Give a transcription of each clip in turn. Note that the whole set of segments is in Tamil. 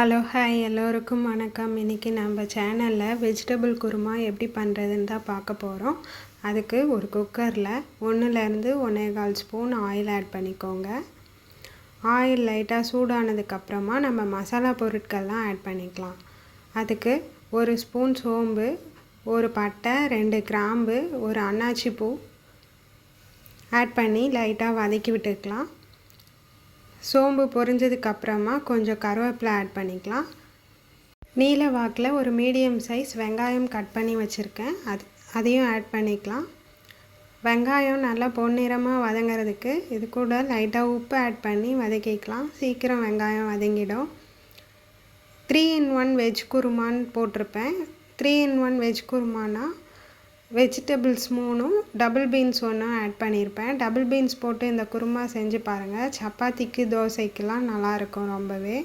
Hello hi. எல்லோருக்கும் வணக்கம். இன்றைக்கி நம்ம சேனலில் வெஜிடபிள் குருமா எப்படி பண்ணுறதுன்னு தான் பார்க்க போகிறோம் அதுக்கு ஒரு குக்கரில் ஒன்றுலேருந்து ஒன்றே கால் ஸ்பூன் ஆயில் ஆட் பண்ணிக்கோங்க. ஆயில் லைட்டாக சூடானதுக்கப்புறமா நம்ம மசாலா பொருட்கள்லாம் ஆட் பண்ணிக்கலாம். அதுக்கு ஒரு ஸ்பூன் சோம்பு ஒரு பட்டை ரெண்டு கிராம்பு ஒரு அன்னாச்சி பூ ஆட் பண்ணி லைட்டாக வதக்கி விட்டுக்கலாம். சோம்பு பொரிஞ்சதுக்கப்புறமா கொஞ்சம் கருவேப்பிலை ஆட் பண்ணிக்கலாம். நீல வாக்கில் ஒரு மீடியம் சைஸ் வெங்காயம் கட் பண்ணி வச்சுருக்கேன். அது அதையும் ஆட் பண்ணிக்கலாம். வெங்காயம் நல்லா பொன்னிறமாக வதங்கிறதுக்கு இது கூட லைட்டாக உப்பு ஆட் பண்ணி வதக்கிக்கலாம். சீக்கிரம் வெங்காயம் வதங்கிடும். த்ரீ இன் ஒன் வெஜ் குருமான்னு போட்டிருப்பேன். த்ரீ இன் ஒன் வெஜ் குருமானா வெஜிடபிள்ஸ் மூணும் டபுள் பீன்ஸ் ஒன்றும் ஆட் பண்ணியிருப்பேன் டபுள் பீன்ஸ் போட்டு இந்த குருமா செஞ்சு பாருங்கள் சப்பாத்திக்கு தோசைக்கெலாம் நல்லாயிருக்கும் ரொம்பவே.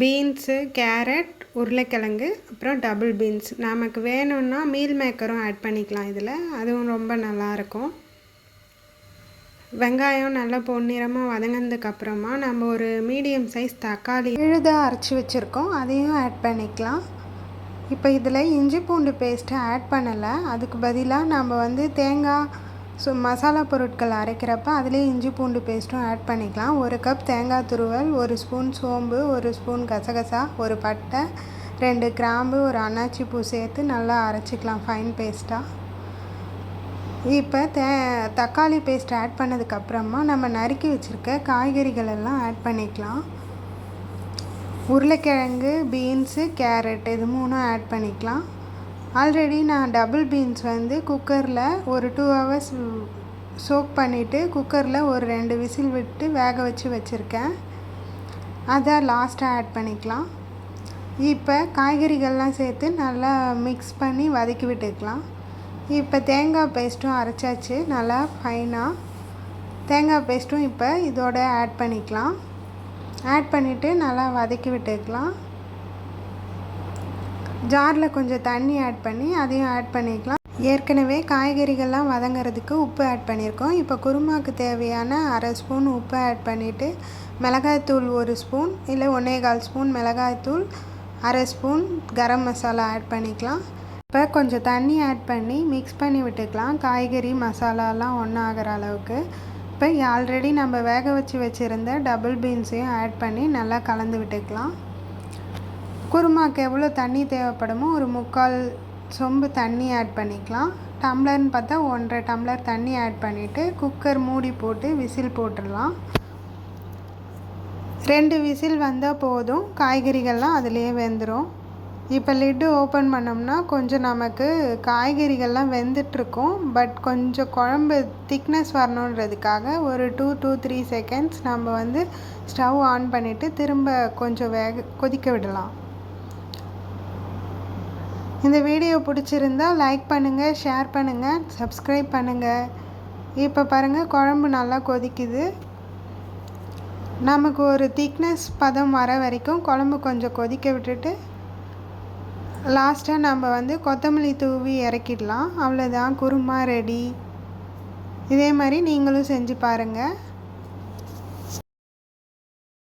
பீன்ஸு கேரட் உருளைக்கிழங்கு அப்புறம் டபுள் பீன்ஸ் நமக்கு வேணும்னா மீல் மேக்கரும் ஆட் பண்ணிக்கலாம் இதில். அதுவும் ரொம்ப நல்லாயிருக்கும். வெங்காயம் நல்லா பொன்னிறமாக வதங்கினதுக்கப்புறமா நம்ம ஒரு மீடியம் சைஸ் தக்காளி விழுதாக அரைச்சி வச்சுருக்கோம். அதையும் ஆட் பண்ணிக்கலாம். இப்போ இதில் இஞ்சி பூண்டு பேஸ்ட்டை ஆட் பண்ணலை. அதுக்கு பதிலாக நம்ம வந்து தேங்காய் ஸோ மசாலா பொருட்கள் அரைக்கிறப்ப அதிலே இஞ்சி பூண்டு பேஸ்ட்டும் ஆட் பண்ணிக்கலாம். ஒரு கப் தேங்காய் துருவல் ஒரு ஸ்பூன் சோம்பு ஒரு ஸ்பூன் கசகசா ஒரு பட்டை ரெண்டு கிராம்பு ஒரு அன்னாச்சி பூ சேர்த்து நல்லா அரைச்சிக்கலாம் ஃபைன் பேஸ்ட்டாக இப்போ தே தக்காளி பேஸ்ட் ஆட் பண்ணதுக்கப்புறமா நம்ம நறுக்கி வச்சுருக்க காய்கறிகள் எல்லாம் ஆட் பண்ணிக்கலாம். உருளைக்கிழங்கு பீன்ஸு கேரட் இது மூணும் ஆட் பண்ணிக்கலாம். ஆல்ரெடி நான் டபுள் பீன்ஸ் வந்து குக்கரில் ஒரு டூ ஹவர்ஸ் சோக் பண்ணிவிட்டு குக்கரில் ஒரு ரெண்டு விசில் விட்டு வேக வச்சு வச்சுருக்கேன். அதை லாஸ்ட்டாக ஆட் பண்ணிக்கலாம். இப்போ காய்கறிகள்லாம் சேர்த்து நல்லா மிக்ஸ் பண்ணி வதக்கி விட்டுக்கலாம். இப்போ தேங்காய் பேஸ்ட்டும் அரைச்சாச்சு நல்லா ஃபைனாக தேங்காய் பேஸ்ட்டும் இப்போ இதோட ஆட் பண்ணிக்கலாம். ஆட் பண்ணிவிட்டு நல்லா வதக்கி விட்டுக்கலாம். ஜாரில் கொஞ்சம் தண்ணி ஆட் பண்ணி அதையும் ஆட் பண்ணிக்கலாம். ஏற்கனவே காய்கறிகள்லாம் வதங்கிறதுக்கு உப்பு ஆட் பண்ணியிருக்கோம். இப்போ குருமாவுக்கு தேவையான அரை ஸ்பூன் உப்பு ஆட் பண்ணிவிட்டு மிளகாய்த்தூள் ஒரு ஸ்பூன் இல்லை ஒன்றே கால் ஸ்பூன் மிளகாய்த்தூள் அரை ஸ்பூன் கரம் மசாலா ஆட் பண்ணிக்கலாம். இப்போ கொஞ்சம் தண்ணி ஆட் பண்ணி மிக்ஸ் பண்ணி விட்டுக்கலாம். காய்கறி மசாலாலாம் ஒன்றாகிற அளவுக்கு. இப்போ ஆல்ரெடி நம்ம வேக வச்சு வச்சுருந்த டபுள் பீன்ஸையும் ஆட் பண்ணி நல்லா கலந்து விட்டுக்கலாம். குருமாக்கு எவ்வளோ தண்ணி தேவைப்படுமோ ஒரு முக்கால் சொம்பு தண்ணி ஆட் பண்ணிக்கலாம். டம்ளர்னு பார்த்தா ஒன்றரை டம்ளர் தண்ணி ஆட் பண்ணிவிட்டு குக்கர் மூடி போட்டு விசில் போட்டுடலாம். ரெண்டு விசில் வந்தால் போதும். காய்கறிகள்லாம் அதிலே வெந்துடும் இப்போ லிட்டு ஓப்பன் பண்ணோம்னா கொஞ்சம் நமக்கு காய்கறிகள்லாம் வெந்துட்டுருக்கும். பட் கொஞ்சம் குழம்பு திக்னஸ் வரணுன்றதுக்காக ஒரு டூ டூ த்ரீ செகண்ட்ஸ் நம்ம வந்து ஸ்டவ் ஆன் பண்ணிவிட்டு திரும்ப கொஞ்சம் வேக கொதிக்க விடலாம். இந்த வீடியோ பிடிச்சிருந்தா லைக் பண்ணுங்கள் ஷேர் பண்ணுங்கள் சப்ஸ்கிரைப் பண்ணுங்கள் இப்போ பாருங்கள் குழம்பு நல்லா கொதிக்குது. நமக்கு ஒரு திக்னஸ் பதம் வர வரைக்கும் குழம்பு கொஞ்சம் கொதிக்க விட்டுட்டு லாஸ்ட்டாக நம்ம வந்து கொத்தமல்லி தூவி இறக்கிடலாம். அவ்வளோதான் குருமா ரெடி இதே மாதிரி நீங்களும் செஞ்சு பாருங்கள்